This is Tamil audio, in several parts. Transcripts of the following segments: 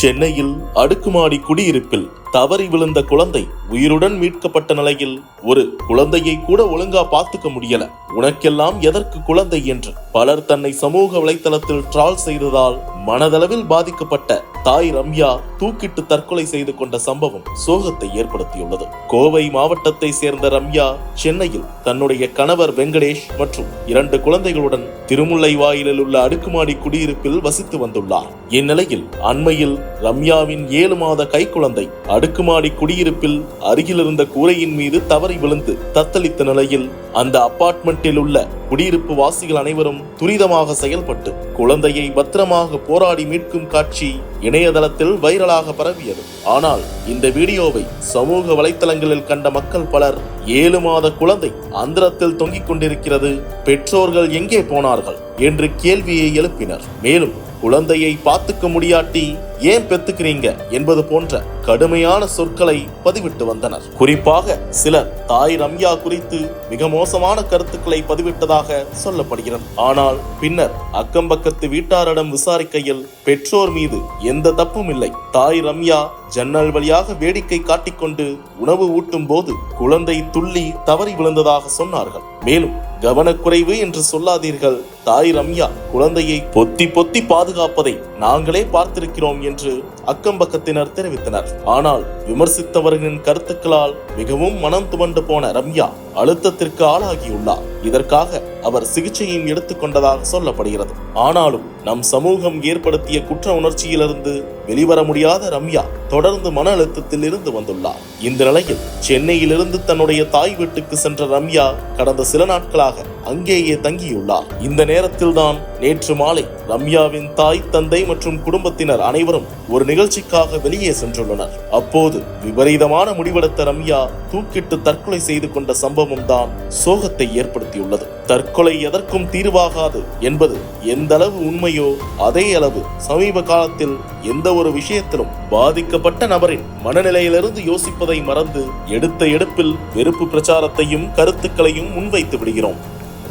சென்னையில் அடுக்குமாடி குடியிருப்பில் தவறி விழுந்த குழந்தை உயிருடன் மீட்கப்பட்ட நிலையில் ஒரு குழந்தையை கூட ஒழுங்கா பார்த்துக்க முடியல. உனக்கெல்லாம் எதற்கு குழந்தை என்று பலர் தன்னை சமூக வலைத்தளத்தில் ட்ரால் செய்ததால் மனதளவில் பாதிக்கப்பட்ட தாய் ரம்யா தூக்கிட்டு தற்கொலை செய்து கொண்ட சம்பவம் சோகத்தை ஏற்படுத்தியுள்ளது. கோவை மாவட்டத்தை சேர்ந்த ரம்யா சென்னையில் தன்னுடைய கணவர் வெங்கடேஷ் மற்றும் இரண்டு குழந்தைகளுடன் திருமுல்லை வாயிலில் உள்ள அடுக்குமாடி குடியிருப்பில் வசித்து வந்துள்ளார். இந்நிலையில் அண்மையில் ரம்யாவின் ஏழு மாத கைக்குழந்தை அடுக்குமாடி குடியிருப்பில் அருகிலிருந்த கூரையின் மீது தவறி விழுந்து தத்தளித்த நிலையில் அந்த அப்பார்ட்மெண்ட்டில் உள்ள குடியிருப்பு வாசிகள் அனைவரும் துரிதமாக செயல்பட்டு குழந்தையை பத்திரமாக போராடி மீட்கும் காட்சி இணையதளத்தில் வைரலாக பரவியது. ஆனால் இந்த வீடியோவை சமூக வலைத்தளங்களில் கண்ட மக்கள் பலர் ஏழு மாத குழந்தை அந்தரத்தில் தொங்கிக் கொண்டிருக்கிறது பெற்றோர்கள் எங்கே போனார்கள் என்று கேள்வியை எழுப்பினர். மேலும் குழந்தையை பார்த்துக்க முடியாட்டி ஏன் பெத்துக்கிறீங்க என்பது போன்ற கடுமையான சொற்களை பதிவிட்டு வந்தனர். குறிப்பாக சிலர் தாய் ரம்யா குறித்து மிக மோசமான கருத்துக்களை பதிவிட்டதாக சொல்லப்படுகிறது. ஆனால் பின்னர் அக்கம்பக்கத்து வீட்டாரிடம் விசாரிக்கையில் பெற்றோர் மீது எந்த தப்பும் இல்லை. தாய் ரம்யா ஜன்னல் வழியாக வேடிக்கை காட்டிக்கொண்டு உணவு ஊட்டும் போது குழந்தை துள்ளி தவறி விழுந்ததாக சொன்னார்கள். மேலும் கவனக்குறைவு என்று சொல்லாதீர்கள். தாய் ரம்யா குழந்தையை பொத்தி பொத்தி பாதுகாப்பதை நாங்களே பார்த்திருக்கிறோம் என்று அக்கம் பக்கத்தினர் தெரிவித்தனர். ஆனால் விமர்சித்தவர்களின் கருத்துக்களால் மிகவும் மனம் துவண்டு போன ரம்யா அழுத்தத்திற்கு ஆளாகியுள்ளார். இதற்காக அவர் சிகிச்சையும் எடுத்துக்கொண்டதாக சொல்லப்படுகிறது. ஆனாலும் நம் சமூகம் ஏற்படுத்திய குற்ற உணர்ச்சியிலிருந்து வெளிவர முடியாத ரம்யா தொடர்ந்து மன அழுத்தத்தில் இருந்து வந்துள்ளார். இந்த நிலையில் சென்னையிலிருந்து தன்னுடைய தாய் வீட்டுக்கு சென்ற ரம்யா கடந்த சில நாட்களாக அங்கேயே தங்கியுள்ளார். இந்த நேரத்தில்தான் நேற்று மாலை ரம்யாவின் தாய் தந்தை மற்றும் குடும்பத்தினர் அனைவரும் ஒரு நிகழ்ச்சிக்காக வெளியே சென்றுள்ளனர். அப்போது விபரீதமான முடிவெடுத்த ரம்யா தூக்கிட்டு தற்கொலை செய்து கொண்ட சம்பவம் தான் சோகத்தை ஏற்படுத்தியுள்ளது. தற்கொலை எதற்கும் தீர்வாகாது என்பது எந்த அளவு உண்மையோ அதே அளவு சமீப காலத்தில் எந்த ஒரு விஷயத்திலும் பாதிக்கப்பட்ட நபரின் மனநிலையிலிருந்து யோசிப்பதை மறந்து எடுத்த எடுப்பில் வெறுப்பு பிரச்சாரத்தையும் கருத்துக்களையும் முன்வைத்து விடுகிறோம்.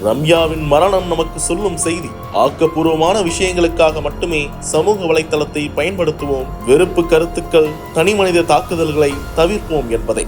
ரம்யாவின் மரணம் நமக்கு சொல்லும் செய்தி. ஆக்கப்பூர்வமான விஷயங்களுக்காக மட்டுமே சமூக வலைத்தளத்தை பயன்படுத்துவோம். வெறுப்பு கருத்துக்கள் தனி மனித தாக்குதல்களை தவிர்ப்போம் என்பதை.